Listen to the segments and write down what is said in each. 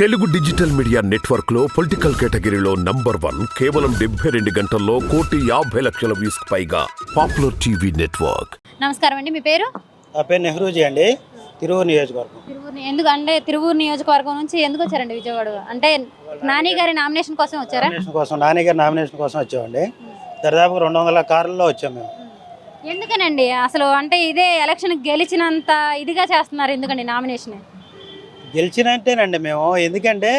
Telugu digital media నెట్వర్క్లో political కేటగిరీలో number one కేవలం డెబ్బై రెండు గంటల్లో కోటి యాభై లక్షల వ్యూస్ పైగా పాపులర్ టీవీ నెట్వర్క్. నమస్కారం అండి మీ పేరు? నా పేరు నెహ్రూజీ అండి తిరువురు నియోజకవర్గం. తిరువూరు ఎందుకు అంటే తిరువూరు నియోజకవర్గం నుంచి ఎందుకు వచ్చారండి విజయవాడ? అంటే నాని గారి నామినేషన్ కోసం వచ్చారా? నామినేషన్ కోసం నాన్నగారి నామినేషన్ కోసం వచ్చామండి. దరిదాపు రెండు వందల కార్లలో వచ్చాం మేము. ఎందుకనండి? అసలు అంటే ఇదే ఎలక్షన్ గెలిచినంత ఇదిగా చేస్తున్నారు ఎందుకండి నామినేషన్? గెలిచినట్టేనండి మేము. ఎందుకంటే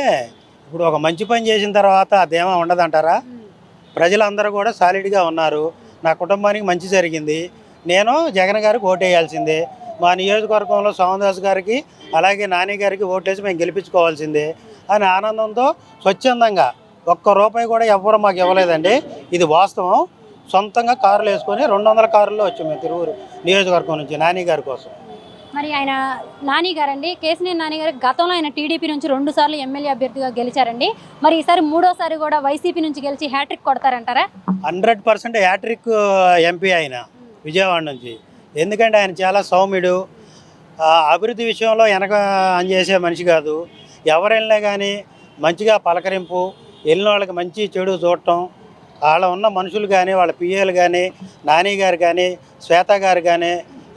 ఇప్పుడు ఒక మంచి పని చేసిన తర్వాత అదేమో ఉండదంటారా? ప్రజలందరూ కూడా సాలిడ్గా ఉన్నారు. నా కుటుంబానికి మంచి జరిగింది. నేను జగన్ గారికి ఓటేయాల్సిందే. మా నియోజకవర్గంలో సోమదాస్ గారికి అలాగే నాని గారికి ఓటేసి మేము గెలిపించుకోవాల్సిందే అని ఆనందంతో స్వచ్ఛందంగా ఒక్క రూపాయి కూడా ఎవ్వరు మాకు ఇవ్వలేదండి. ఇది వాస్తవం. సొంతంగా కారులు వేసుకొని రెండు వందల కారుల్లో వచ్చాం మేము తిరువురు నియోజకవర్గం నుంచి నాని గారి కోసం. మరి ఆయన నాని గారండి. కేసినేని నాని గారు గతంలో ఆయన టీడీపీ నుంచి రెండు సార్లు ఎమ్మెల్యే అభ్యర్థిగా గెలిచారండి. మరి ఈసారి మూడోసారి కూడా వైసీపీ నుంచి గెలిచి hat trick కొడతారంటారా? Hundred percent hat trick MP ఆయన విజయవాడ నుంచి. ఎందుకంటే ఆయన చాలా సౌమ్యుడు. అభివృద్ధి విషయంలో వెనక అని చేసే మనిషి కాదు. ఎవరైనా కానీ మంచిగా పలకరింపు వెళ్ళిన వాళ్ళకి మంచి చెడు చూడటం వాళ్ళ ఉన్న మనుషులు కానీ వాళ్ళ పిఏలు కానీ నాని గారు కానీ శ్వేత గారు కానీ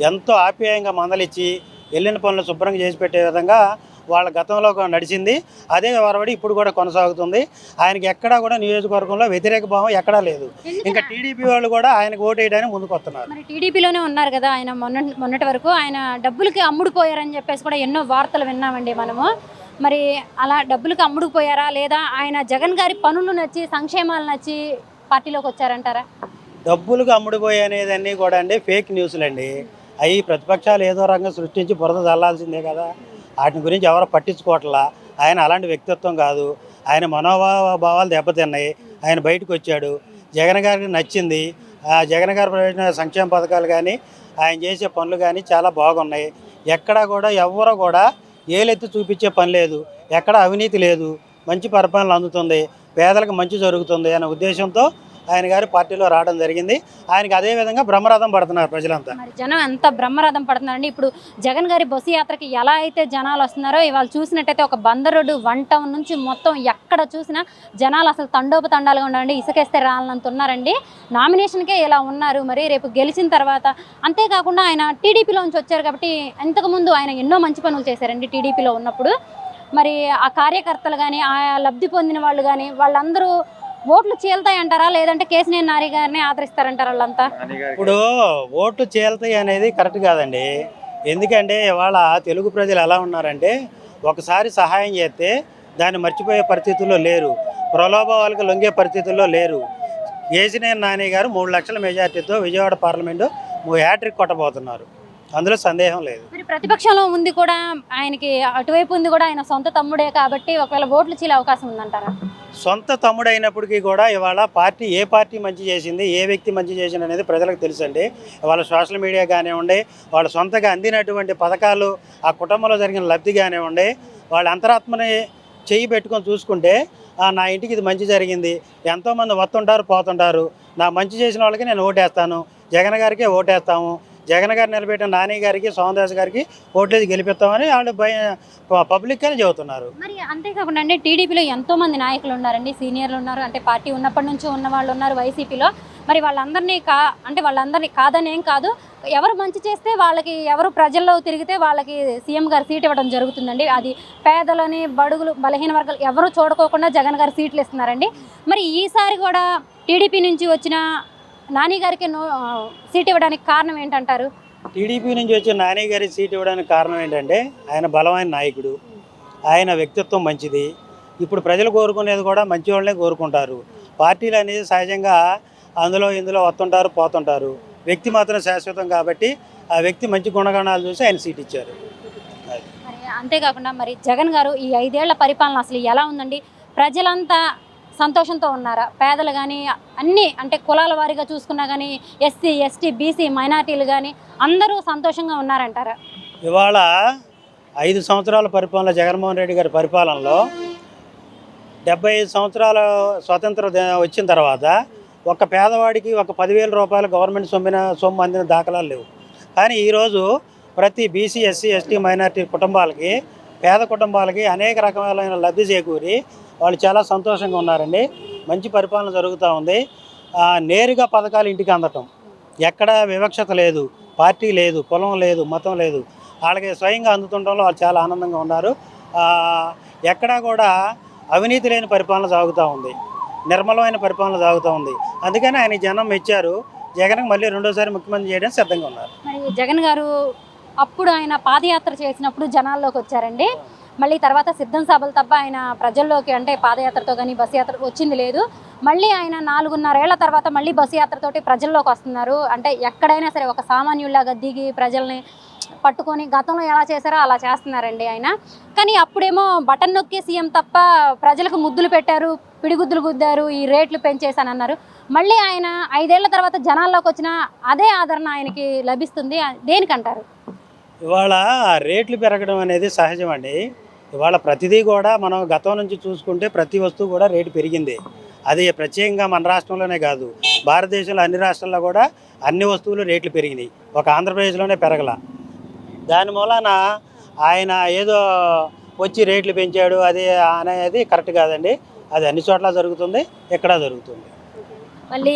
ఎంతో ఆప్యాయంగా మందలిచ్చి వెళ్ళిన పనులు శుభ్రంగా చేసి పెట్టే విధంగా వాళ్ళ గతంలో నడిచింది. అదే వరవడి ఇప్పుడు కూడా కొనసాగుతుంది. ఆయనకి ఎక్కడా కూడా నియోజకవర్గంలో వ్యతిరేక భావం ఎక్కడా లేదు. ఇంకా టీడీపీ వాళ్ళు కూడా ఆయనకు ఓటు వేయడానికి ముందుకు వస్తున్నారు మరి టీడీపీలోనే ఉన్నారు కదా ఆయన మొన్న మొన్నటి వరకు. ఆయన డబ్బులకి అమ్ముడుపోయారని చెప్పేసి కూడా ఎన్నో వార్తలు విన్నామండి మనము. మరి అలా డబ్బులకి అమ్ముడుపోయారా లేదా? ఆయన జగన్ గారి పనులు నచ్చి సంక్షేమాలు నచ్చి పార్టీలోకి వచ్చారంటారా? డబ్బులకు అమ్ముడుపోయి అనేది అన్నీ కూడా అండి ఫేక్ న్యూస్లు అండి అవి ప్రతిపక్షాలు ఏదో రంగం సృష్టించి బురద చల్లాల్సిందే కదా. వాటి గురించి ఎవరు పట్టించుకోవట్లా? ఆయన అలాంటి వ్యక్తిత్వం కాదు. ఆయన మనోభావాలు దెబ్బతిన్నాయి. ఆయన బయటకు వచ్చాడు. జగన్ గారికి నచ్చింది. ఆ జగన్ గారు ప్రవేశించిన సంక్షేమ పథకాలు కానీ ఆయన చేసే పనులు కానీ చాలా బాగున్నాయి. ఎక్కడా కూడా ఎవరు కూడా ఏలెత్తి చూపించే పని లేదు. ఎక్కడ అవినీతి లేదు. మంచి పరిపాలన అందుతుంది. పేదలకు మంచి జరుగుతుంది అనే ఉద్దేశంతో ఆయన గారి పార్టీలో రావడం జరిగింది. ఆయనకి అదే విధంగా బ్రహ్మరథం పడుతున్నారు ప్రజలంతా. మరి జనం ఎంత బ్రహ్మరథం పడుతున్నారండి? ఇప్పుడు జగన్ గారి బస్సు యాత్రకి ఎలా అయితే జనాలు వస్తున్నారో ఇవాళ చూసినట్టయితే ఒక బందర్ రోడ్డు వన్ టౌన్ నుంచి మొత్తం ఎక్కడ చూసినా జనాలు అసలు తండోపతండాలుగా ఉన్నారండి. ఇసుకేస్తే రాలంత ఉన్నారండి. నామినేషన్కే ఇలా ఉన్నారు. మరి రేపు గెలిచిన తర్వాత అంతేకాకుండా ఆయన టీడీపీలో నుంచి వచ్చారు కాబట్టి ఇంతకుముందు ఆయన ఎన్నో మంచి పనులు చేశారండి టీడీపీలో ఉన్నప్పుడు. మరి ఆ కార్యకర్తలు కానీ ఆ లబ్ధి పొందిన వాళ్ళు కానీ వాళ్ళందరూ ఓట్లు చీల్తాయి అంటారా లేదంటే కేసినేని నారి గారిని ఆదరిస్తారంటారా వాళ్ళంతా? ఇప్పుడు ఓట్లు చీలతాయి అనేది కరెక్ట్ కాదండి. ఎందుకంటే ఇవాళ తెలుగు ప్రజలు ఎలా ఉన్నారంటే ఒకసారి సహాయం చేస్తే దాన్ని మర్చిపోయే పరిస్థితుల్లో లేరు. ప్రలోభాలకు లొంగే పరిస్థితుల్లో లేరు. కేసినేని నాని గారు మూడు లక్షల మెజార్టీతో విజయవాడ పార్లమెంటు హ్యాట్రిక్ కొట్టబోతున్నారు. అందులో సందేహం లేదు. మరి ప్రతిపక్షంలో ఉంది కూడా ఆయనకి అటువైపు ఉంది కూడా ఆయన సొంత తమ్ముడే కాబట్టి ఒకవేళ ఓట్లు చీలే అవకాశం ఉందంటారా? సొంత తమ్ముడు అయినప్పటికీ కూడా ఇవాళ పార్టీ ఏ పార్టీ మంచి చేసింది ఏ వ్యక్తి మంచి చేసింది అనేది ప్రజలకు తెలుసండి. ఇవాళ సోషల్ మీడియా కానివ్వండి వాళ్ళ సొంతగా అందినటువంటి పథకాలు ఆ కుటుంబంలో జరిగిన లబ్ధి కానివ్వండి వాళ్ళ అంతరాత్మని చెయ్యి పెట్టుకొని చూసుకుంటే "ఆ, నా ఇంటికి ఇది మంచి జరిగింది. ఎంతోమంది వస్తుంటారు పోతుంటారు. నా మంచి చేసిన వాళ్ళకి నేను ఓటేస్తాను. జగన్ గారికే ఓటేస్తాము. జగన్ గారు నిలబెట్టిన నాని గారికి సోమదాస్ గారికి ఓట్లేసి గెలిపిస్తామని వాళ్ళు పబ్లిక్ అని చెబుతున్నారు. మరి అంతేకాకుండా అంటే టీడీపీలో ఎంతో మంది నాయకులు ఉన్నారండి సీనియర్లు ఉన్నారు అంటే పార్టీ ఉన్నప్పటి నుంచి ఉన్న వాళ్ళు ఉన్నారు వైసీపీలో. మరి వాళ్ళందరినీ కా అంటే వాళ్ళందరినీ కాదని ఏం కాదు ఎవరు మంచి చేస్తే వాళ్ళకి ఎవరు ప్రజల్లో తిరిగితే వాళ్ళకి సీఎం గారు సీట్ ఇవ్వడం జరుగుతుందండి. అది పేదలని బడుగులు బలహీన వర్గాలు ఎవరు చూడకోకుండా జగన్ గారు సీట్లు ఇస్తున్నారండి. మరి ఈసారి కూడా టీడీపీ నుంచి వచ్చిన నాని గారికి నో సీట్ ఇవ్వడానికి కారణం ఏంటంటారు? టీడీపీ నుంచి వచ్చే నాని గారి సీట్ ఇవ్వడానికి కారణం ఏంటంటే ఆయన బలమైన నాయకుడు. ఆయన వ్యక్తిత్వం మంచిది. ఇప్పుడు ప్రజలు కోరుకునేది కూడా మంచి వాళ్ళనే కోరుకుంటారు. పార్టీలు అనేది సహజంగా అందులో ఇందులో వస్తుంటారు పోతుంటారు. వ్యక్తి మాత్రం శాశ్వతం కాబట్టి ఆ వ్యక్తి మంచి గుణగణాలు చూసి ఆయన సీట్ ఇచ్చారు. అంతేకాకుండా మరి జగన్ గారు ఈ ఐదేళ్ళ పరిపాలన అసలు ఎలా ఉందండి? ప్రజలంతా సంతోషంతో ఉన్నారా? పేదలు కానీ అన్నీ అంటే కులాల వారీగా చూసుకున్నా కానీ ఎస్సీ ఎస్టీ బీసీ మైనార్టీలు కానీ అందరూ సంతోషంగా ఉన్నారంటారా? ఇవాళ ఐదు సంవత్సరాల పరిపాలన జగన్మోహన్ రెడ్డి గారి పరిపాలనలో డెబ్బై ఐదు సంవత్సరాల స్వతంత్ర వచ్చిన తర్వాత ఒక పేదవాడికి ఒక పదివేల రూపాయలు గవర్నమెంట్ సొమ్మిన సొమ్ము అందిన దాఖలాలు లేవు. కానీ ఈరోజు ప్రతి బీసీ ఎస్సీ ఎస్టీ మైనార్టీ కుటుంబాలకి పేద కుటుంబాలకి అనేక రకమైన లబ్ధి చేకూరి వాళ్ళు చాలా సంతోషంగా ఉన్నారండి. మంచి పరిపాలన జరుగుతూ ఉంది. నేరుగా పథకాలు ఇంటికి అందటం. ఎక్కడ వివక్షత లేదు. పార్టీ లేదు. కులం లేదు. మతం లేదు. వాళ్ళకి స్వయంగా అందుతుండడంలో వాళ్ళు చాలా ఆనందంగా ఉన్నారు. ఎక్కడా కూడా అవినీతి లేని పరిపాలన సాగుతూ ఉంది. నిర్మలమైన పరిపాలన సాగుతూ ఉంది. అందుకని ఆయన జనం మెచ్చారు. జగన్కి మళ్ళీ రెండోసారి ముఖ్యమంత్రి చేయడం సిద్ధంగా ఉన్నారు. మరి జగన్ గారు అప్పుడు ఆయన పాదయాత్ర చేసినప్పుడు జనాల్లోకి వచ్చారండి. మళ్ళీ తర్వాత సిద్ధం సభలు తప్ప ఆయన ప్రజల్లోకి అంటే పాదయాత్రతో కానీ బస్సు యాత్ర వచ్చింది లేదు. మళ్ళీ ఆయన నాలుగున్నరేళ్ళ తర్వాత మళ్ళీ బస్సు యాత్రతోటి ప్రజల్లోకి వస్తున్నారు. అంటే ఎక్కడైనా సరే ఒక సామాన్యుల్లాగా దిగి ప్రజల్ని పట్టుకొని గతంలో ఎలా చేశారో అలా చేస్తున్నారండి ఆయన. కానీ అప్పుడేమో బటన్ నొక్కి సీఎం తప్ప ప్రజలకు ముద్దులు పెట్టారు పిడిగుద్దులు గుద్దారు ఈ రేట్లు పెంచేశాను అన్నారు మళ్ళీ ఆయన ఐదేళ్ళ తర్వాత జనాల్లోకి వచ్చిన అదే ఆదరణ ఆయనకి లభిస్తుంది. దేనికంటారు? ఇవాళ రేట్లు పెరగడం అనేది సహజం అండి. ఇవాళ ప్రతిదీ కూడా మనం గతం నుంచి చూసుకుంటే ప్రతి వస్తువు కూడా రేటు పెరిగింది. అది ప్రత్యేకంగా మన రాష్ట్రంలోనే కాదు భారతదేశంలో అన్ని రాష్ట్రాల్లో కూడా అన్ని వస్తువులు రేట్లు పెరిగినాయి. ఒక ఆంధ్రప్రదేశ్లోనే పెరగల. దాని మూలాన ఆయన ఏదో వచ్చి రేట్లు పెంచాడు అది అనేది కరెక్ట్ కాదండి. అది అన్ని చోట్ల జరుగుతుంది ఇక్కడ జరుగుతుంది. మళ్ళీ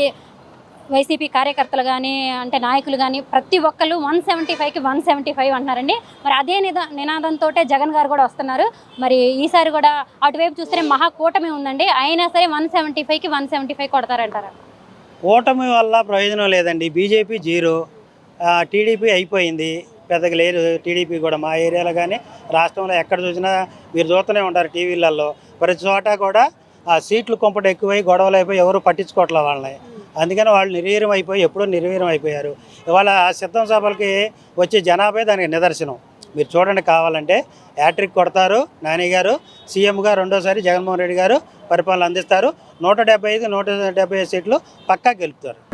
వైసీపీ కార్యకర్తలు కానీ అంటే నాయకులు కానీ ప్రతి ఒక్కరు వన్ సెవెంటీ ఫైవ్కి వన్ సెవెంటీ ఫైవ్ అంటున్నారండి. మరి అదే నిదా నినాదంతో జగన్ గారు కూడా వస్తున్నారు. మరి ఈసారి కూడా అటువైపు చూస్తే మహాకూటమి ఉందండి. అయినా సరే వన్ సెవెంటీ ఫైవ్కి వన్ సెవెంటీ ఫైవ్ కొడతారంటారా? కూటమి వల్ల ప్రయోజనం లేదండి. BJP zero. టీడీపీ అయిపోయింది. పెద్దగా లేదు టీడీపీ కూడా మా ఏరియాలో కానీ రాష్ట్రంలో ఎక్కడ చూసినా మీరు చూస్తూనే ఉంటారు టీవీలలో. ప్రతి చోట కూడా ఆ సీట్లు కొంపట ఎక్కువై గొడవలు అయిపోయి ఎవరు పట్టించుకోవట్లే వాళ్ళని. అందుకని వాళ్ళు నిర్వీర్యం అయిపోయి ఎప్పుడో నిర్వీర్యం అయిపోయారు. ఇవాళ సిద్ధం సభలకి వచ్చే జనాభా దానికి నిదర్శనం. మీరు చూడండి కావాలంటే యాట్రిక్ కొడతారు నాని గారు సీఎంగా రెండోసారి జగన్మోహన్ రెడ్డి గారు పరిపాలన అందిస్తారు. నూట డెబ్బై ఐదు నూట డెబ్బై ఐదు సీట్లు పక్కా గెలుపుతారు.